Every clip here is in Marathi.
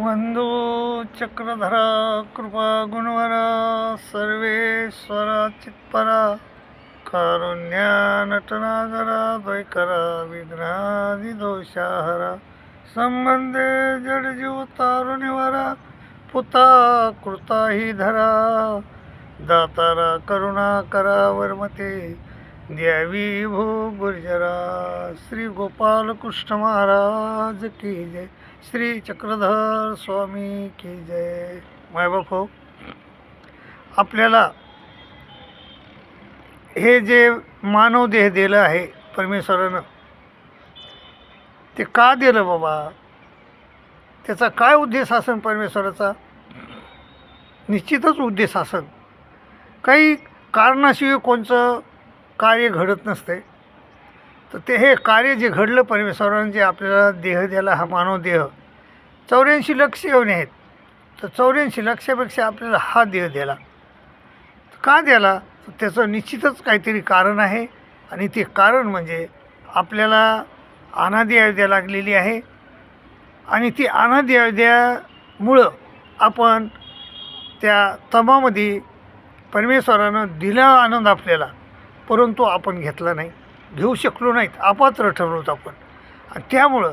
वंदो चक्रधरा कृपा गुणवरा सर्वेश्वरा चित्परा कारुण्या नटनागरा द्वैकरा विघ्नादि दोषाहरा संबंधे जडजीव तारुणिवरा पुता कृता ही धरा दातारा करुणा करा वर्मते द्यावी भो गुर्जरा श्री गोपाल कृष्ण महाराज की जय। श्री चक्रधर स्वामी की जय. मायबाप हो आपल्याला हे जे मानव देह दिलं आहे परमेश्वरानं ते का दिलं बाबा? त्याचा काय उद्देश असन परमेश्वराचा? निश्चितच उद्देश असन काही कारणाशिवाय कोणचं कार्य घडत नसते. तर ते हे कार्य जे घडलं परमेश्वरानं जे आपल्याला देह दिला हा मानव देह चौऱ्याऐंशी लक्ष येऊन आहेत. तर चौऱ्याऐंशी लक्षापेक्षा आपल्याला हा देह दिला का द्याला तर त्याचं निश्चितच काहीतरी कारण आहे. आणि ते कारण म्हणजे आपल्याला अनादी अयोध्या लागलेली आहे. आणि ती अनादी अयोध्यामुळं आपण त्या तमामध्ये परमेश्वरानं दिला आनंद आपल्याला परंतु आपण घेतला नाही. घेऊ शकलो नाहीत अपात्र ठरवत आपण. आणि त्यामुळं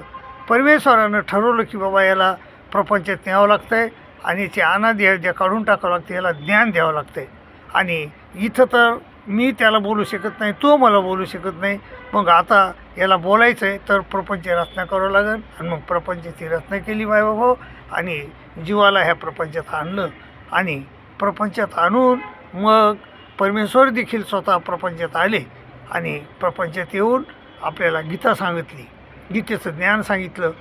परमेश्वरानं ठरवलं की बाबा याला प्रपंचात न्यावं लागतं आहे आणि याची अनादी अयोध्या काढून टाकावं लागतं याला ज्ञान द्यावं लागतं आहे आणि इथं तर मी त्याला बोलू शकत नाही तो मला बोलू शकत नाही. मग आता याला बोलायचं आहे तर प्रपंच रचना करावं लागेल आणि मग प्रपंचाची रचना केली बाबा आणि जीवाला ह्या प्रपंचात आणलं आणि प्रपंचात आणून मग परमेश्वर देखील स्वतः प्रपंचात आले. आणि प्रपंचात येऊन आपल्याला गीता सांगितली. गीतेचं ज्ञान सांगितलं.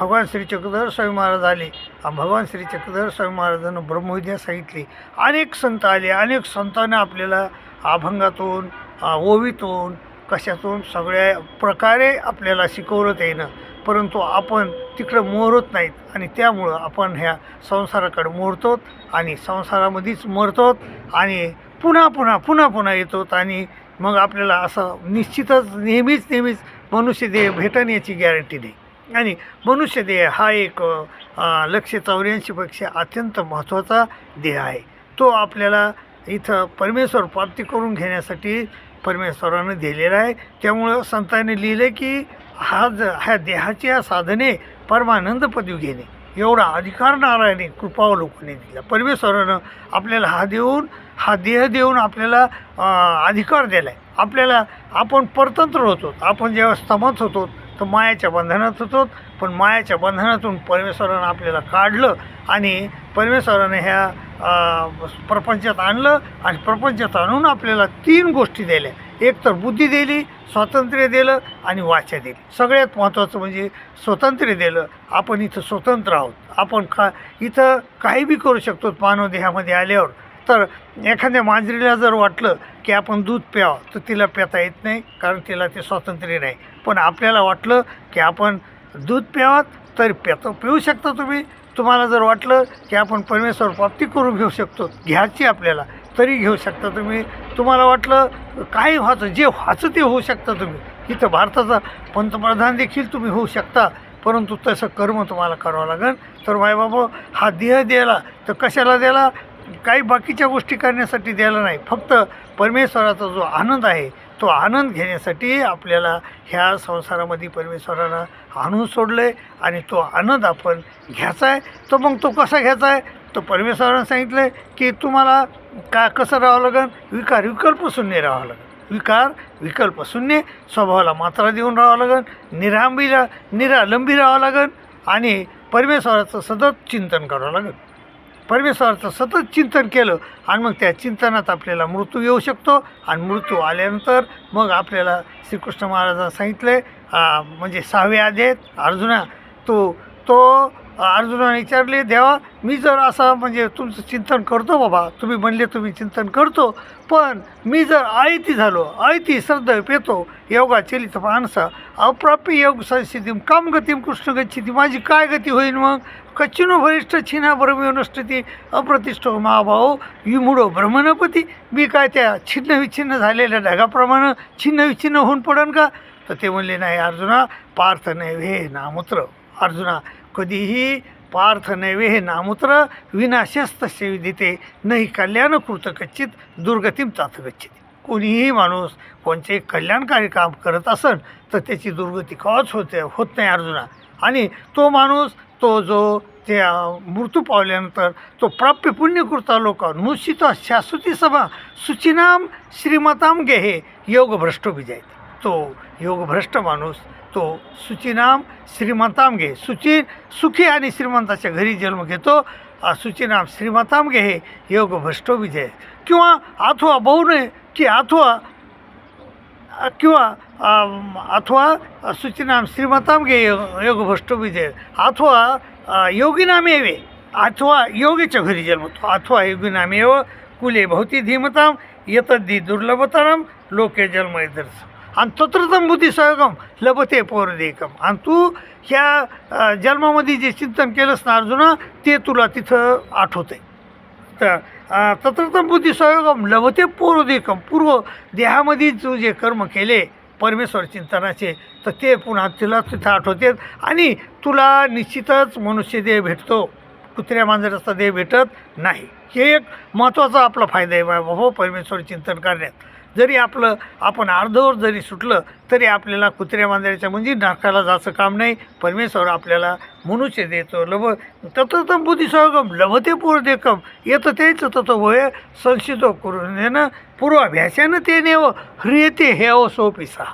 भगवान श्री चक्रधर स्वामी महाराज आले. भगवान श्री चक्रधर स्वामी महाराजांना ब्रह्मविद्या सांगितली. अनेक संत आले. अनेक संतांना आपल्याला अभंगातून ओवीतून कशातून सगळ्या प्रकारे आपल्याला शिकवलं त्यानं. परंतु आपण तिकडं मोहरत नाहीत आणि त्यामुळं आपण ह्या संसाराकडे मोडतो आणि संसारामध्येच मरतो आणि पुन्हा पुन्हा पुन्हा पुन्हा येतो आणि मग आपल्याला असं निश्चितच नेहमीच नेहमीच मनुष्यदेह भेटन याची गॅरंटी नाही. आणि मनुष्यदेह हा एक लक्ष चौऱ्याऐंशीपेक्षा अत्यंत महत्त्वाचा देह आहे. तो आपल्याला इथं परमेश्वर प्राप्ती करून घेण्यासाठी परमेश्वरानं दिलेला आहे. त्यामुळं संतांनी लिहिलं की हा ज ह्या देहाच्या साधने परमानंद पदवी घेणे. एवढा अधिकार नारायणे कृपावलोकने दिला. परमेश्वरानं आपल्याला हा देऊन हा देह देऊन आपल्याला अधिकार दिला आहे आपल्याला आपण परतंत्र होतो. आपण जेव्हा स्तमत होतो तर मायाच्या बंधनात होतो पण मायाच्या बंधनातून परमेश्वरानं आपल्याला काढलं आणि परमेश्वरानं ह्या प्रपंचात आणलं आणि प्रपंचात आणून आपल्याला तीन गोष्टी दिल्या. एक तर बुद्धी दिली स्वातंत्र्य दिलं आणि वाचा दिली. सगळ्यात महत्त्वाचं म्हणजे स्वातंत्र्य दिलं. आपण इथं स्वतंत्र आहोत. आपण का इथं काही बी करू शकतो मानव देहामध्ये आल्यावर. तर एखाद्या मांजरीला जर वाटलं की आपण दूध प्यावं तर तिला प्याता येत नाही कारण तिला ते स्वातंत्र्य नाही. पण आपल्याला वाटलं की आपण दूध प्यावात तर प्यातो पिऊ शकता तुम्ही. तुम्हाला जर वाटलं की आपण परमेश्वर प्राप्ती करून घेऊ शकतो घ्यायची आपल्याला तरी घेऊ शकता तुम्ही. तुम्हाला वाटलं काही व्हायचं जे व्हायचं ते होऊ शकता तुम्ही. इथं भारताचा पंतप्रधान देखील तुम्ही होऊ शकता परंतु तसं कर्म तुम्हाला करावं लागेल. तर मायबाबा हा देह द्यायला तर कशाला द्यायला? काही बाकीच्या गोष्टी करण्यासाठी द्यायला नाही. फक्त परमेश्वराचा जो आनंद आहे तो आनंद घेण्यासाठी आपल्याला ह्या संसारामध्ये परमेश्वरानं आणून सोडलं आहे आणि तो आनंद आपण घ्यायचा आहे तो मग तो कसा घ्यायचा आहे तो परमेश्वरानं सांगितलं आहे की तुम्हाला का कसं राहावं लागेल विकार विकल्प शून्य राहावं लागेल विकार विकल्प शून्य स्वभावाला मात्रा देऊन राहावं लागेल निरांबी रा निरालंबी राहावं लागेल आणि परमेश्वराचं सतत चिंतन करावं लागेल परमेश्वराचं सतत चिंतन केलं आणि मग त्या चिंतनात आपल्याला मृत्यू येऊ शकतो आणि मृत्यू आल्यानंतर मग आपल्याला श्रीकृष्ण महाराजांना सांगितलं म्हणजे सहावे आदेत अर्जुना तो तो अर्जुनाने विचारले देवा मी जर असं म्हणजे तुमचं चिंतन करतो बाबा तुम्ही म्हणले तुम्ही चिंतन करतो पण मी जर आयती झालो आयती श्रद्धा पेतो योगा चलित माणसा अप्राप्य योग संस्थिती कामगतीम कृष्ण गच्छिती माझी काय गती होईल मग? कच्चिनो भरिष्ठ छिना ब्रह्मनष्टती अप्रतिष्ठ महाभाव विमुडो ब्रह्मणपती. मी काय त्या छिन्नविच्छिन्न झालेल्या ढगाप्रमाणे छिन्नविच्छिन्न होऊन पडन का? तर ते म्हणले नाही अर्जुना पार्थ नाही हे नामूत्र. अर्जुना कधीही पार्थ नैवे हे नामूत्र विनाशस्तस्य देते. नाही कल्याण कृत कच्चित दुर्गतीम तात गच्छित. कोणीही माणूस कोणते कल्याणकारी काम करत असेल तर त्याची दुर्गती कवाच होते होत नाही अर्जुना. आणि तो माणूस तो जो त्या मृत्यू पावल्यानंतर तो प्राप्य पुण्यकृता लोक मुसित शाश्वती सभा सुचिनाम श्रीमताम गेहे योगभ्रष्टो विजय तो योगभ्रष्ट माणूस तो सुचिनाम श्रीमंतामगे घे. सुखी आणि श्रीमंताच्या घरी जन्म घेतो. सुचिनाम श्रीमंतामगे हे योग भ्रष्टो विजय किंवा अथवा बहु नये की अथवा किंवा अथवा सुचिनाम श्रीमतामगे योग भ्रष्टो विजय अथवा अ, योगिनामेवे अथवा योगीच्या घरी जन्मतो अथवा योगिनामेव कुले भवती धीमताम येतद्दी दुर्लभतरम लोके जन्म दर्श आणि तत्रतम बुद्धी सहगम लभते पौरदेकम आणि तू ह्या जन्मामध्ये जे चिंतन केलंस ना अर्जुना ते तुला तिथं आठवतं आहे तर तत्रतम बुद्धी सहयोगम लभते पौरदेकम पूर्व देहामध्ये तू जे कर्म केले परमेश्वर चिंतनाचे तर ते पुन्हा तिला तिथं आठवते आणि तुला निश्चितच मनुष्यदेह भेटतो. कुत्र्या मांजराचा देह भेटत नाही. हे एक महत्त्वाचा आपला फायदा आहे बाबा हो, परमेश्वर चिंतन करण्यात. जरी आपलं आपण अर्धवर जरी सुटलं तरी आपल्याला कुत्र्या मांजऱ्याच्या म्हणजे नाकाला जायचं काम नाही. परमेश्वर आपल्याला मनुष्य देतो. लभ तत्तम बुद्धी सहगम लभते पूर्वदेकम येतं तेच तत्व वय संशितो करून पूर्वाभ्यासानं ते नेव ह्रियते हे अव सोपिसा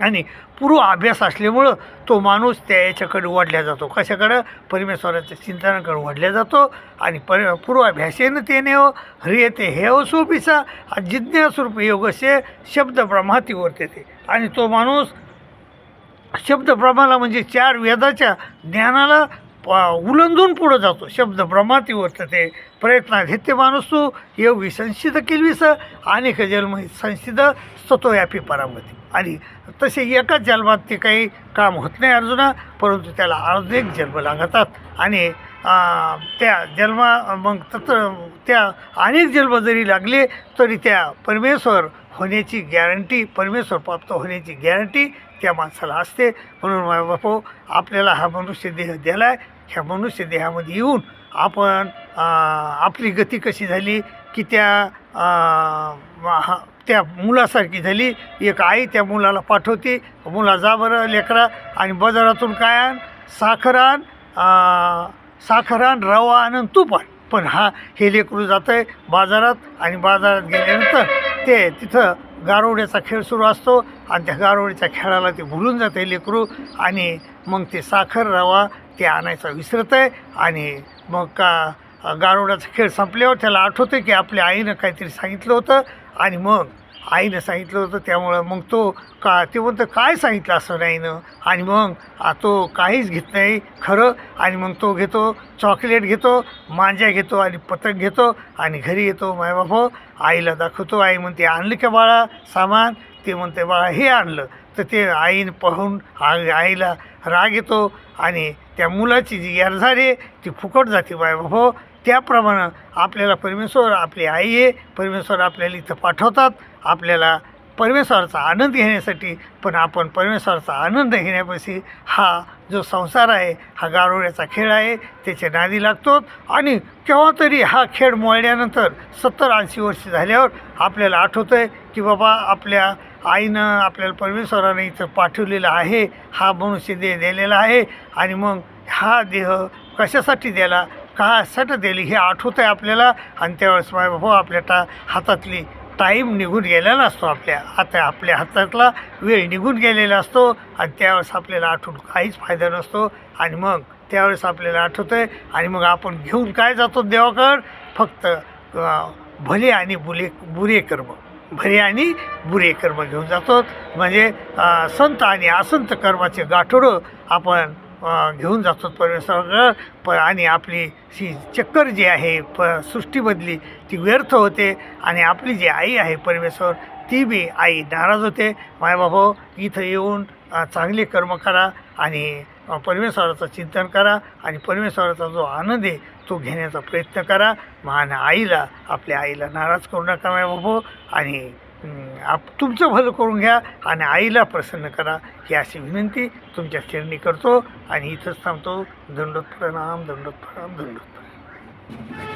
आणि पूर्व अभ्यास असल्यामुळं तो माणूस त्या याच्याकडे ओढल्या जातो. कशाकडं? परमेश्वराच्या चिंतनाकडे ओढल्या जातो आणि पर पूर्वाभ्यासेनं ते नेव हो, ह्रियते हे अव सोपिसा जिज्ञास्वरूप योगसे शब्द ब्रह्माती वर्तते आणि तो माणूस शब्द ब्रह्माला म्हणजे चार वेदाच्या ज्ञानाला प- उलंदून पुढं जातो. शब्द ब्रह्माती वर्तते प्रयत्नात घेते माणूस तू योगी संसिद्ध केलवीस अनेक जन्म संसिद्ध स्तोव्यापी परामती आणि तसे एकाच जन्मात ते काही काम होत नाही अर्जुना परंतु त्याला अनेक जन्म लागतात. आणि त्या जन्मा मग तत्र त्या अनेक जन्म जरी लागले तरी त्या परमेश्वर होण्याची गॅरंटी परमेश्वर प्राप्त होण्याची गॅरंटी त्या माणसाला असते. म्हणून बापू आपल्याला हा मनुष्य देह दिला आहे ह्या मनुष्य देहामध्ये येऊन आपण आपली गती कशी झाली की त्या हा- त्या मुलासारखी झाली. एक आई त्या मुलाला पाठवते. मुला जा बरं लेकरा आणि बाजारातून काय आण? साखर आण. साखर आण रवा आण तूप आण. पण हा हे लेकरू जातं आहे बाजारात आणि बाजारात गेल्यानंतर ते तिथं गारोड्याचा खेळ सुरू असतो आणि त्या गारोड्याच्या खेळाला ते भुलून जाते लेकरू आणि मग ते साखर रवा ते आणायचा विसरत आहे आणि मग का गारुडाचा खेळ संपल्यावर त्याला आठवतं की आपल्या आईनं काहीतरी सांगितलं होतं आणि मग आईनं सांगितलं होतं त्यामुळं मग तो का ते म्हणतं काय सांगितलं असं नाहीनं? आणि मग तो काहीच घेत नाही खरं? आणि मग तो घेतो चॉकलेट घेतो मांजा घेतो आणि पतंग घेतो आणि घरी येतो मायबाप आईला दाखवतो. आई म्हणते आणलं का बाळा सामान? ते म्हणते बाळा हे आणलं. तर ते आईनं पाहून आ- आईला राग येतो आणि त्या मुलाची जी यार झाली ती फुकट जाते बायबाप त्याप्रमाणे आपल्याला परमेश्वर आपली आई आहे. परमेश्वर आपल्याला इथं पाठवतात. आपल्याला परमेश्वराचा आनंद घेण्यासाठी पण आपण परमेश्वराचा आनंद घेण्यापाशी हा जो संसार आहे हा गारोड्याचा खेळ आहे त्याचे नादी लागतो. आणि केव्हा तरी हा खेळ मोडल्यानंतर सत्तर ऐंशी वर्ष झाल्यावर आपल्याला आठवतं आहे की बाबा आपल्या आईनं आपल्याला परमेश्वरानं इथं पाठवलेलं आहे. हा मनुष्य देह दिलेला आहे. आणि मग हा देह कशासाठी दिला का कासाठी दिली? हे आठवतं आहे आपल्याला? आणि त्यावेळेस माय बाबा आपल्या टा हातातली टाईम निघून गेलेला असतो आपल्या. आता आपल्या हातातला वेळ निघून गेलेला असतो आणि त्यावेळेस आपल्याला आठवून काहीच फायदा नसतो. आणि मग त्यावेळेस आपल्याला आठवतं आहे आणि मग आपण घेऊन काय जातो देवाकड? फक्त भले आणि बुले बुरे कर्म. भले आणि बुरे कर्म घेऊन जातो. म्हणजे संत आणि असंत कर्माचे गाठोडं आपण घेऊन जातो परमेश्वराकडं प आणि आपली ही चक्कर जी आहे प सृष्टीमधली ती व्यर्थ होते. आणि आपली जी आई आहे परमेश्वर ती बी आई नाराज होते. मायबाबा इथं येऊन चांगले कर्म करा आणि परमेश्वराचं चिंतन करा आणि परमेश्वराचा जो आनंद आहे तो घेण्याचा प्रयत्न करा. महान आईला आपल्या आईला नाराज करू नका मायबाबा आणि आप तुमचं भलं करून घ्या आणि आईला प्रसन्न करा ही अशी विनंती तुमच्या चरणी करतो आणि इथंच थांबतो. दंडोत प्रणाम दंडोत प्रणाम दंडोत प्रणाम